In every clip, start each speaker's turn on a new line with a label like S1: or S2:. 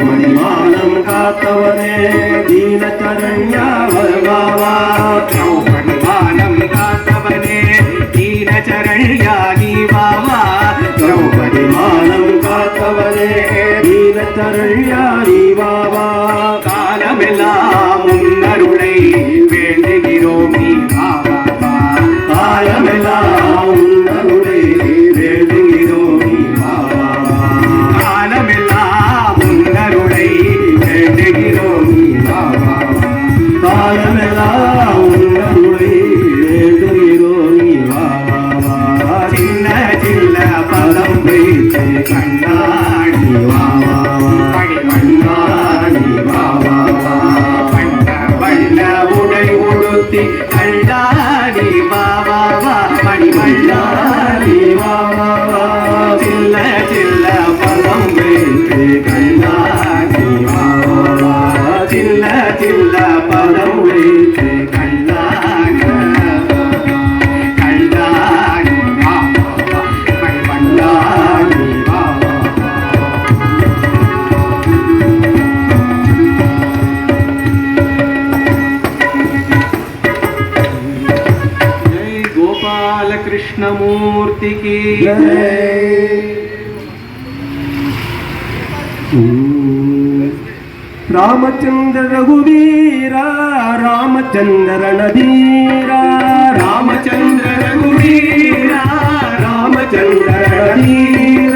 S1: மணிமானம் காத்தவனே தீன சரண்யா வருவாவா
S2: மணிமானம் காத்தவனே தீன சரண்யா நீவாவா மணிமானம்
S1: காத்தவனே தீன
S2: की
S1: రామచంద్ర రఘువీరా రామచంద్ర నదీరా.
S2: రామచంద్ర రఘువీరా రామచంద్ర నదీరా.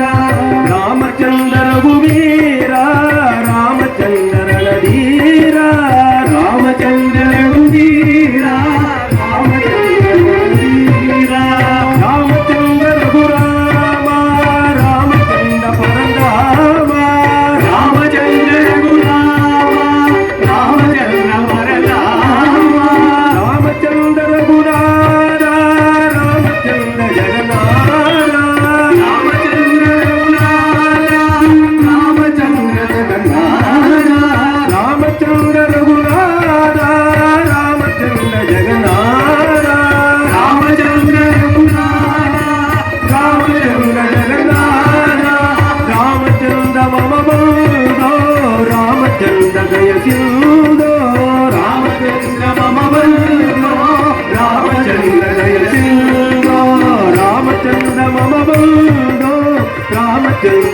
S1: day.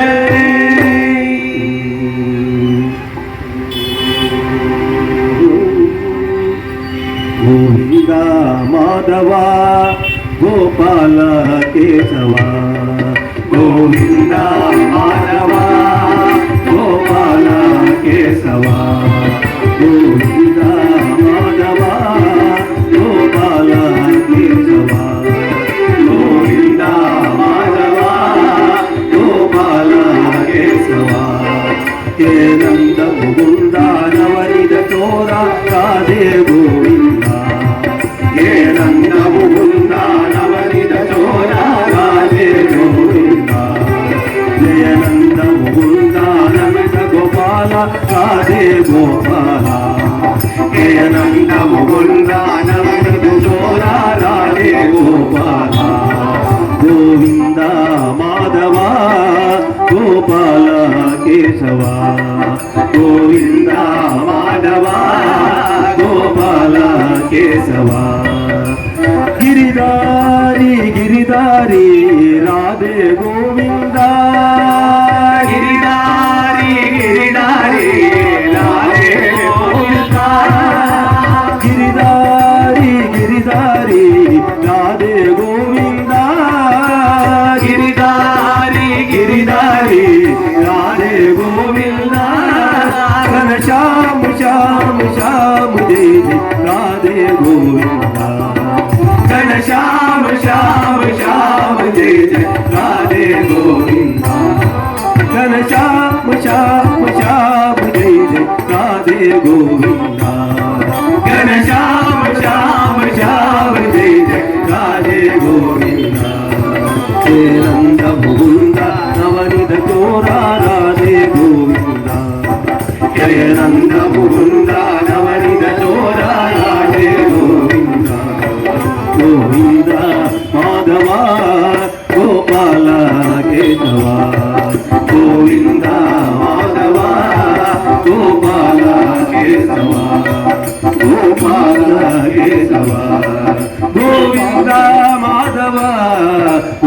S1: माधवा गोपाल केशव కేశవా గోవింద మాధవా గోపాల కేశవా గిరిదా गोविन्दा घन श्याम श्याम श्याम जय जय राधे गोविन्दा घन श्याम श्याम श्याम जय जय राधे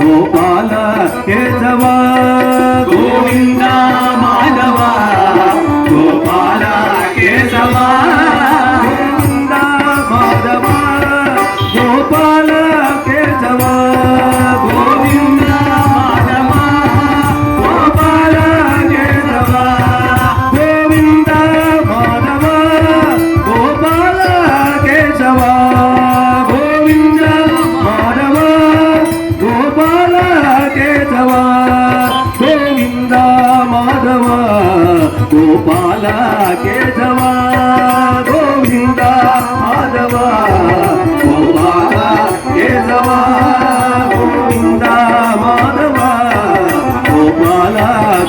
S1: గోపాల కేశవ గోవింద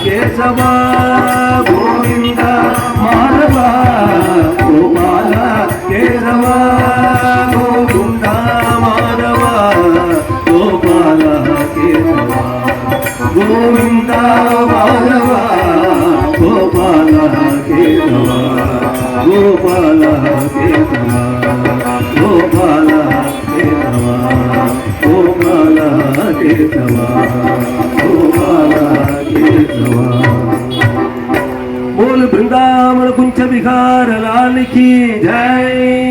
S1: Gece var چار لال کی جائے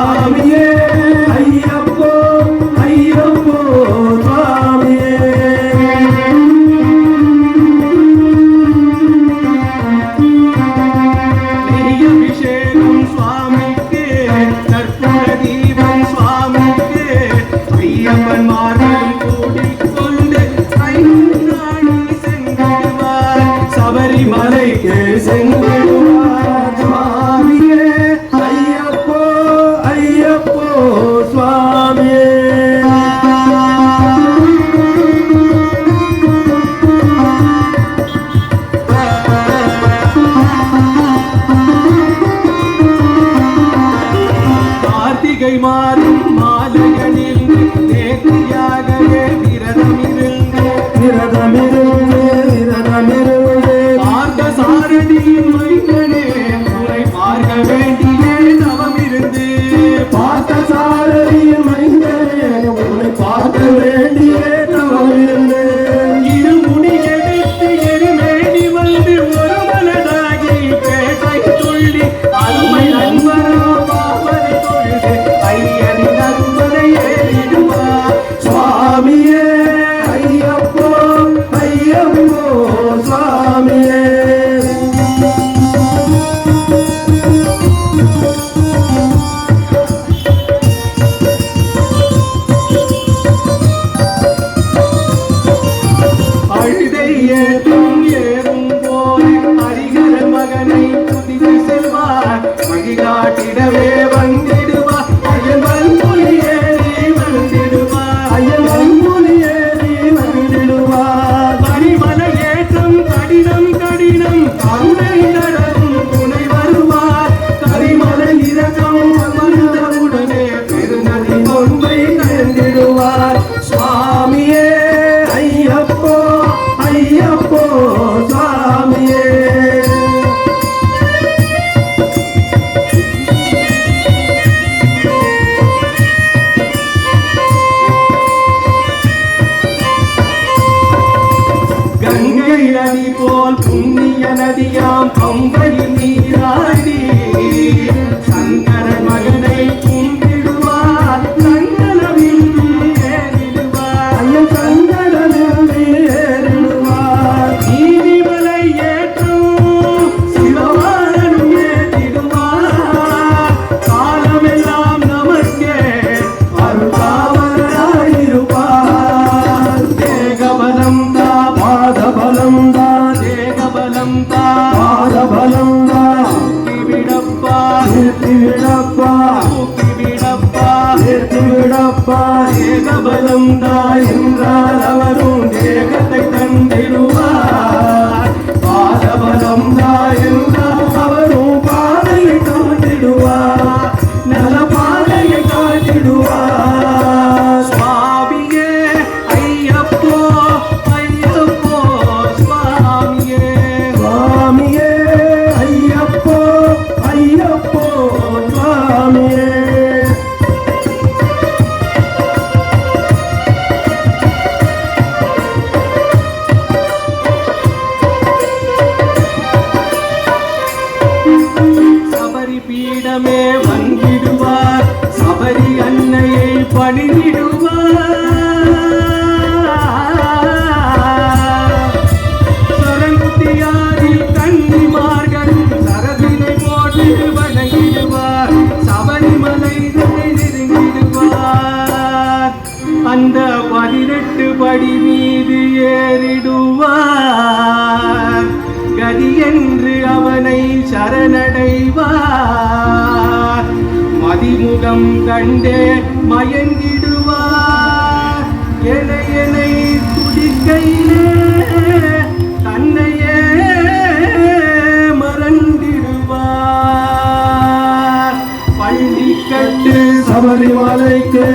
S1: சுவாமியே ஐயப்போ.
S2: மாறும் மாலையணி நதியாம் பம்பையில் நீ
S1: சேர்த்து விடப்பா ஏகபலம் தாய் அவரும்
S2: ஏக பீடமே வங்கி மனம் கண்டே மயங்கிடுவார் எனையனை துடிக்கையிலே தன்னையே மறந்திடுவார் பள்ளிக்கட்டு
S1: சபரிமலைக்கு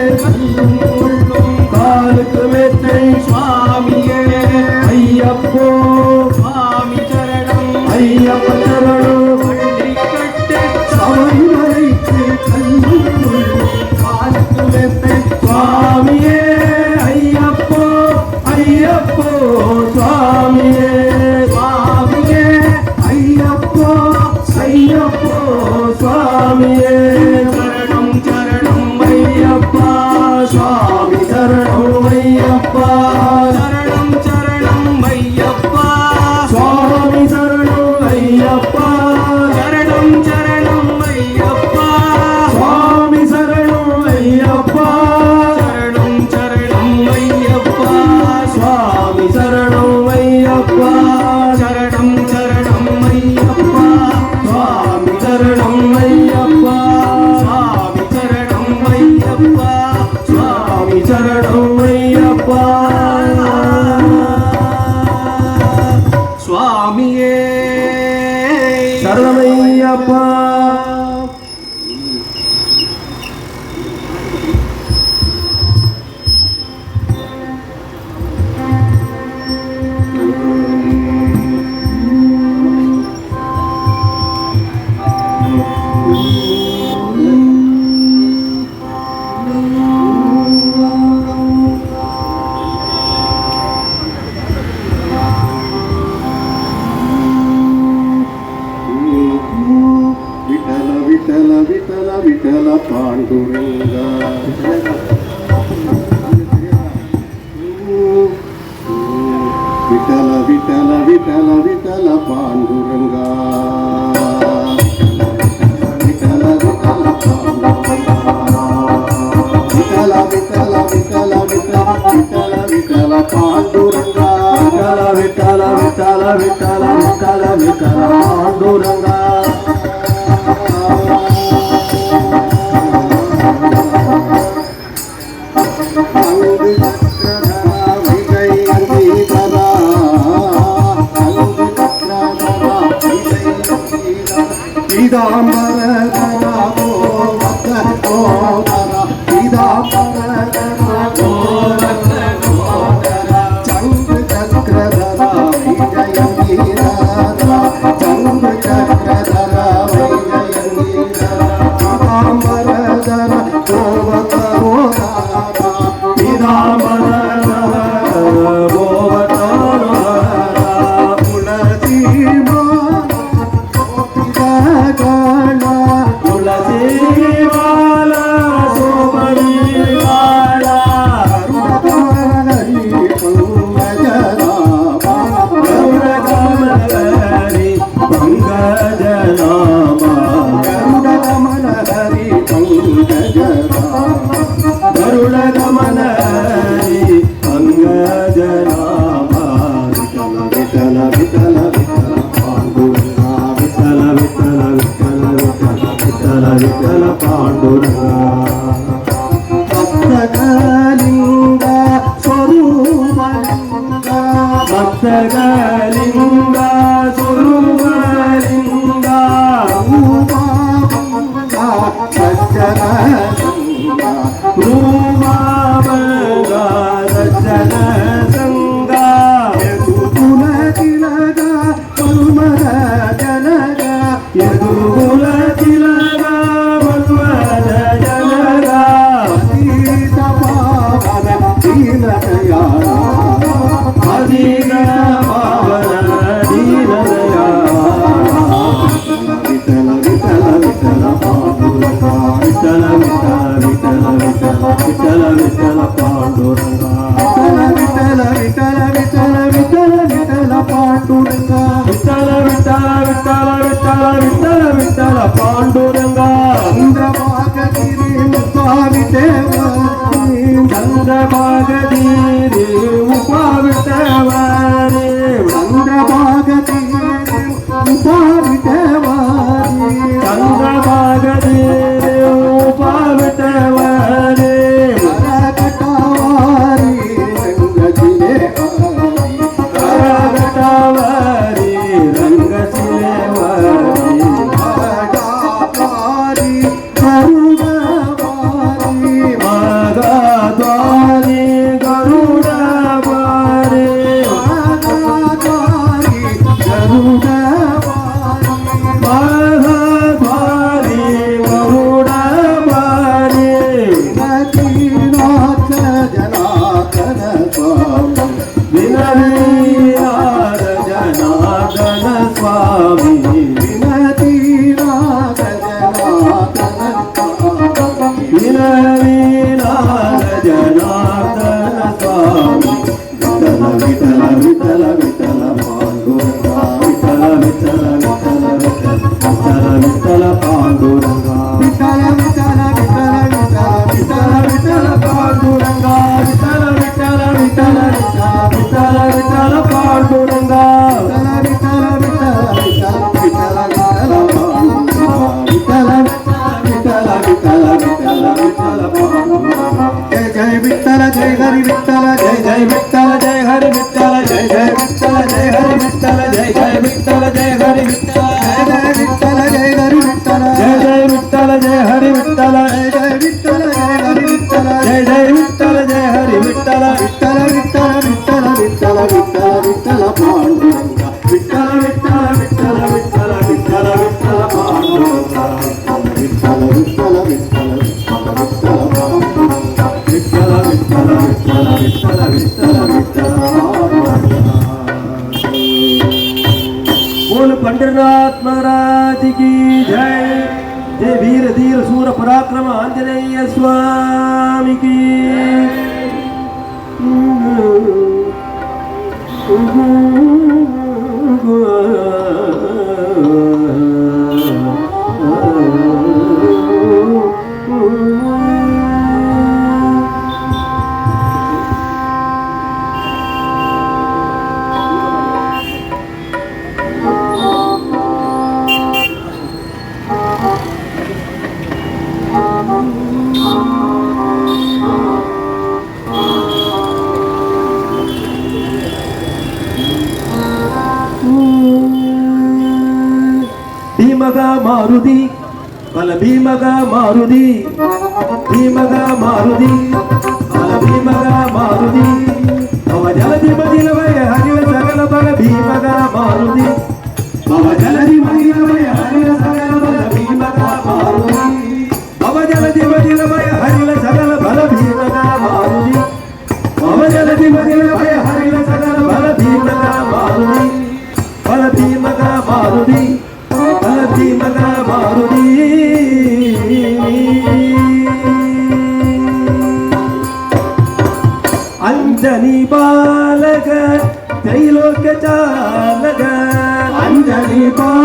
S1: Thank you.
S3: nunca
S1: விட்டவதே बोल पंडरनाथ महाराज की जय। जय वीर धीर सूर पराक्रम आंजनेय स्वामी की। భీమగా మారుది బల భీమగా మారుది భీమగా మారుది బల భీమగా మారుది భవ జల దిమ దిలవై హరివ సగల బల భీమగా మారుది భవ జల దిమ హరివ సగల ಲೋಕ ಜಾಲಗ ಅಂಜಲಿ ಬಾ